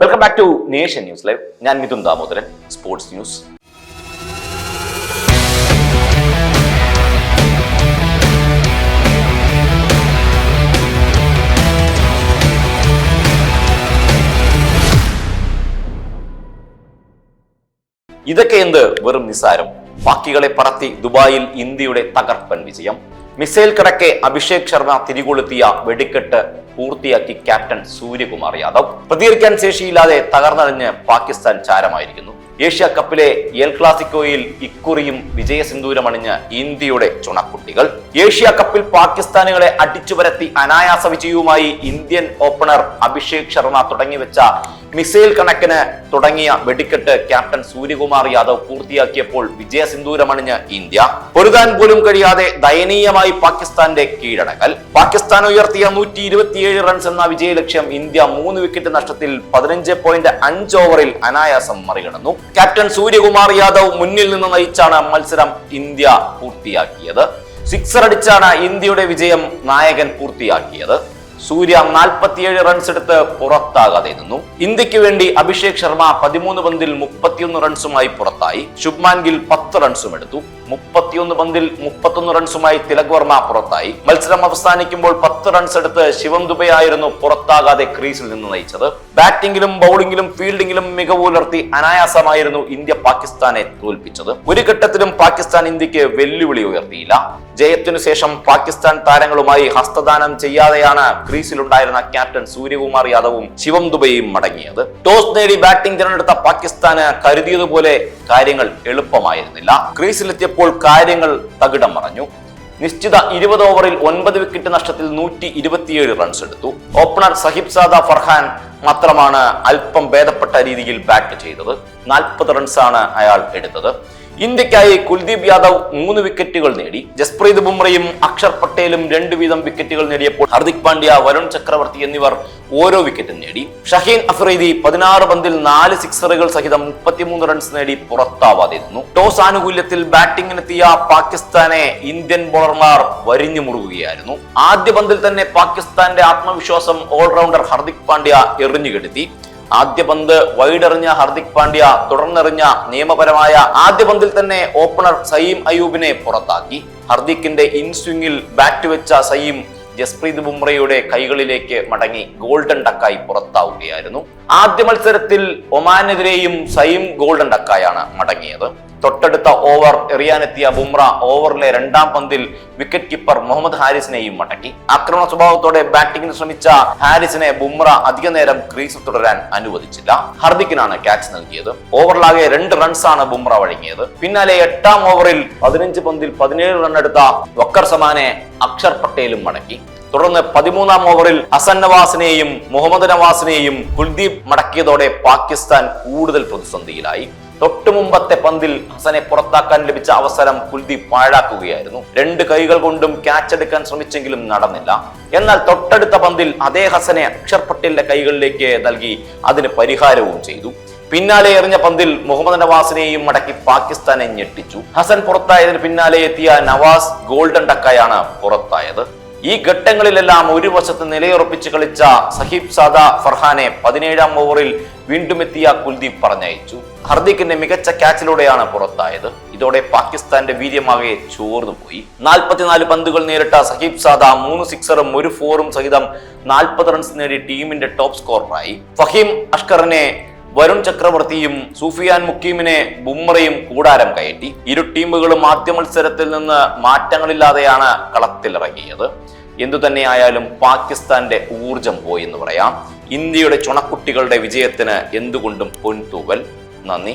Welcome back to nation news live ഞാൻ Mithun Damodaran sports news ഇതൊക്കെ എന്ത്? വെറും നിസാരം ബാക്കികളെ പറത്തി ദുബായിൽ ഇന്ത്യയുടെ തകർപ്പൻ വിജയം. മിസൈൽ കടക്കെ അഭിഷേക് ശർമ്മ തിരികൊളുത്തിയ വെടിക്കെട്ട് പൂർത്തിയാക്കി ക്യാപ്റ്റൻ സൂര്യകുമാർ യാദവ്. പ്രതികരിക്കാൻ ശേഷിയില്ലാതെ തകർന്നടിഞ്ഞ് പാകിസ്ഥാൻ ചാരമായിരിക്കുന്നു. ഏഷ്യ കപ്പിലെ എൽ ക്ലാസിക്കോയിൽ ഇക്കുറിയും വിജയസിന്ദൂരമണിഞ്ഞ് ഇന്ത്യയുടെ ചുണക്കുട്ടികൾ. ഏഷ്യ കപ്പിൽ പാകിസ്ഥാനുകളെ അടിച്ചുവരത്തി അനായാസ വിജയവുമായി ഇന്ത്യൻ ഓപ്പണർ അഭിഷേക് ശർമ്മ തുടങ്ങിവെച്ച മിസൈൽ കണക്കിന് തുടങ്ങിയ വെടിക്കെട്ട് ക്യാപ്റ്റൻ സൂര്യകുമാർ യാദവ് പൂർത്തിയാക്കിയപ്പോൾ വിജയസിന്ദൂരമണിഞ്ഞ് ഇന്ത്യ. പൊരുതാൻ പോലും കഴിയാതെ ദയനീയമായി പാകിസ്ഥാന്റെ കീഴടങ്ങൽ. പാകിസ്ഥാൻ ഉയർത്തിയ നൂറ്റി ഇരുപത്തിയേഴ് റൺസ് എന്ന വിജയലക്ഷ്യം ഇന്ത്യ മൂന്ന് വിക്കറ്റ് നഷ്ടത്തിൽ പതിനഞ്ച് പോയിന്റ് അഞ്ച് ഓവറിൽ അനായാസം മറികടന്നു. ക്യാപ്റ്റൻ സൂര്യകുമാർ യാദവ് മുന്നിൽ നിന്ന് നയിച്ചാണ് മത്സരം ഇന്ത്യ പൂർത്തിയാക്കിയത്. സിക്സർ അടിച്ചാണ് ഇന്ത്യയുടെ വിജയം നായകൻ പൂർത്തിയാക്കിയത്. സൂര്യ നാൽപ്പത്തിയേഴ് റൺസ് എടുത്ത് പുറത്താകാതെ നിന്നു. ഇന്ത്യയ്ക്ക് വേണ്ടി അഭിഷേക് ശർമ്മ പതിമൂന്ന് പന്തിൽ മുപ്പത്തിയൊന്ന് റൺസുമായി പുറത്തായി. ശുഭ്മാൻ ഗിൽ പത്ത് റൺസും എടുത്തു. മുപ്പത്തിയൊന്ന് പന്തിൽ മുപ്പത്തൊന്ന് റൺസുമായി തിലക് വർമ്മ പുറത്തായി. മത്സരം അവസാനിക്കുമ്പോൾ പത്ത് റൺസ് എടുത്ത് ശിവം ദുബൈയായിരുന്നു പുറത്താകാതെ ക്രീസിൽ നിന്ന് നയിച്ചത്. ബാറ്റിംഗിലും ബൗളിംഗിലും ഫീൽഡിംഗിലും മികവ് പുലർത്തി അനായാസമായിരുന്നു ഇന്ത്യ പാകിസ്ഥാനെ തോൽപ്പിച്ചത്. ഒരു ഘട്ടത്തിലും പാകിസ്ഥാൻ ഇന്ത്യയ്ക്ക് വെല്ലുവിളി ഉയർത്തിയില്ല. ജയത്തിനു ശേഷം പാകിസ്ഥാൻ താരങ്ങളുമായി ഹസ്തദാനം ചെയ്യാതെയാണ് ക്രീസിലുണ്ടായിരുന്ന ക്യാപ്റ്റൻ സൂര്യകുമാർ യാദവും ശിവം ദുബൈയും മടങ്ങിയത്. ടോസ് നേടി ബാറ്റിംഗ് തിരഞ്ഞെടുത്ത പാകിസ്ഥാന് കരുതിയതുപോലെ കാര്യങ്ങൾ എളുപ്പമായിരുന്നില്ല. ക്രീസിലെത്തിയപ്പോൾ കാര്യങ്ങൾ തകിടം മറഞ്ഞു നിശ്ചിത ഇരുപത് ഓവറിൽ ഒൻപത് വിക്കറ്റ് നഷ്ടത്തിൽ നൂറ്റി ഇരുപത്തിയേഴ് റൺസ് എടുത്തു. ഓപ്പണർ സഹിബ് സാദ ഫർഹാൻ മാത്രമാണ് അല്പം ഭേദപ്പെട്ട രീതിയിൽ ബാറ്റ് ചെയ്തത്. നാൽപ്പത് റൺസാണ് അയാൾ എടുത്തത്. ഇന്ത്യക്കായി കുൽദീപ് യാദവ് മൂന്ന് വിക്കറ്റുകൾ നേടി. ജസ്പ്രീത് ബുംറയും അക്ഷർ പട്ടേലും രണ്ട് വീതം വിക്കറ്റുകൾ നേടിയപ്പോൾ ഹർദിക് പാണ്ഡ്യ വരുൺ ചക്രവർത്തി എന്നിവർ ഓരോ വിക്കറ്റും നേടി. ഷഹീൻ അഫ്രീദി പതിനാറ് പന്തിൽ നാല് സിക്സറുകൾ സഹിതം മുപ്പത്തിമൂന്ന് റൺസ് നേടി പുറത്താവാതെ ടോസ് ആനുകൂല്യത്തിൽ ബാറ്റിംഗിനെത്തിയ പാകിസ്ഥാനെ ഇന്ത്യൻ ബോളർമാർ വരിഞ്ഞു മുറുകുകയായിരുന്നു. ആദ്യ പന്തിൽ തന്നെ പാകിസ്ഥാന്റെ ആത്മവിശ്വാസം ഓൾറൗണ്ടർ ഹർദിക് പാണ്ഡ്യ എറിഞ്ഞുകെടുത്തി. ആദ്യ പന്ത് വൈഡെറിഞ്ഞ ഹർദിക് പാണ്ഡ്യ തുടർന്നെറിഞ്ഞ നിയമപരമായ ആദ്യ പന്തിൽ തന്നെ ഓപ്പണർ സയീം അയൂബിനെ പുറത്താക്കി. ഹർദിക്കിന്റെ ഇൻസ്വിംഗിൽ ബാറ്റ് വെച്ച സയീം ജസ്പ്രീത് ബുംറയുടെ കൈകളിലേക്ക് മടങ്ങി ഗോൾഡൻ ഡക്കായി പുറത്താവുകയായിരുന്നു. ആദ്യ മത്സരത്തിൽ ഒമാനെതിരെയും സയീം ഗോൾഡൻ ഡക്കായാണ് മടങ്ങിയത്. തൊട്ടടുത്ത ഓവർ എറിയാനെത്തിയ ബുംറ ഓവറിലെ രണ്ടാം പന്തിൽ വിക്കറ്റ് കീപ്പർ മുഹമ്മദ് ഹാരിസിനെയും മടക്കി. ആക്രമണ സ്വഭാവത്തോടെ ബാറ്റിംഗിന് ശ്രമിച്ച ഹാരിസിനെ ബുംറ അധിക നേരം ക്രീസിൽ തുടരാൻ അനുവദിച്ചില്ല. ഹർദിക്കിനാണ് ക്യാച്ച് നൽകിയത്. ഓവറിലാകെ രണ്ട് റൺസാണ് ബുംറ വഴങ്ങിയത്. പിന്നാലെ എട്ടാം ഓവറിൽ പതിനഞ്ച് പന്തിൽ പതിനേഴ് റൺ എടുത്ത വക്കർ സമാനെ അക്ഷർ പട്ടേലും മടക്കി. തുടർന്ന് പതിമൂന്നാം ഓവറിൽ ഹസൻ നവാസിനെയും മുഹമ്മദ് നവാസിനെയും കുൽദീപ് മടക്കിയതോടെ പാകിസ്ഥാൻ കൂടുതൽ പ്രതിസന്ധിയിലായി. തൊട്ടു മുമ്പത്തെ പന്തിൽ ഹസനെ പുറത്താക്കാൻ ലഭിച്ച അവസരം കുൽദീപ് പാഴാക്കുകയായിരുന്നു. രണ്ട് കൈകൾ കൊണ്ടും ക്യാച്ച് എടുക്കാൻ ശ്രമിച്ചെങ്കിലും നടന്നില്ല. എന്നാൽ തൊട്ടടുത്ത പന്തിൽ അതേ ഹസനെ അക്ഷർ പട്ടേലിന്റെ കൈകളിലേക്ക് നൽകി അതിന് പരിഹാരവും ചെയ്തു. പിന്നാലെ എറിഞ്ഞ പന്തിൽ മുഹമ്മദ് നവാസിനെയും മടക്കി പാകിസ്ഥാനെ ഞെട്ടിച്ചു. ഹസൻ പുറത്തായതിന് പിന്നാലെ എത്തിയ നവാസ് ഗോൾഡൻ ഡക്കായാണ് പുറത്തായത്. ഈ ഘട്ടങ്ങളിലെല്ലാം ഒരു വശത്ത് നിലയുറപ്പിച്ച് കളിച്ച സഹീബ് സാദ ഫർഹാനെ പതിനേഴാം ഓവറിൽ വീണ്ടും എത്തിയ കുൽദീപ് പറഞ്ഞയച്ചു. ഹർദിക്കിന്റെ മികച്ച ക്യാച്ചിലൂടെയാണ് പുറത്തായത്. ഇതോടെ പാകിസ്ഥാന്റെ വീര്യമാകെ ചോർന്നു പോയി. നാൽപ്പത്തിനാല് പന്തുകൾ നേരിട്ട സഹീബ് സാദ മൂന്ന് സിക്സറും ഒരു ഫോറും സഹിതം നാൽപ്പത് റൺസ് നേടി ടീമിന്റെ ടോപ്പ് സ്കോററായി. ഫഹീം അഷ്കറിനെ വരുൺ ചക്രവർത്തിയും സൂഫിയാൻ മുക്കീമിനെ ബുംറയും കൂടാരം കയറ്റി. ഇരു ടീമുകളും ആദ്യ മത്സരത്തിൽ നിന്ന് മാറ്റങ്ങളില്ലാതെയാണ് കളത്തിലിറങ്ങിയത്. എന്തുതന്നെയായാലും പാകിസ്ഥാന്റെ ഊർജം പോയി എന്ന് പറയാം. ഇന്ത്യയുടെ ചുണക്കുട്ടികളുടെ വിജയത്തിന് എന്തുകൊണ്ടും പൊൻതൂവൽ. നന്ദി.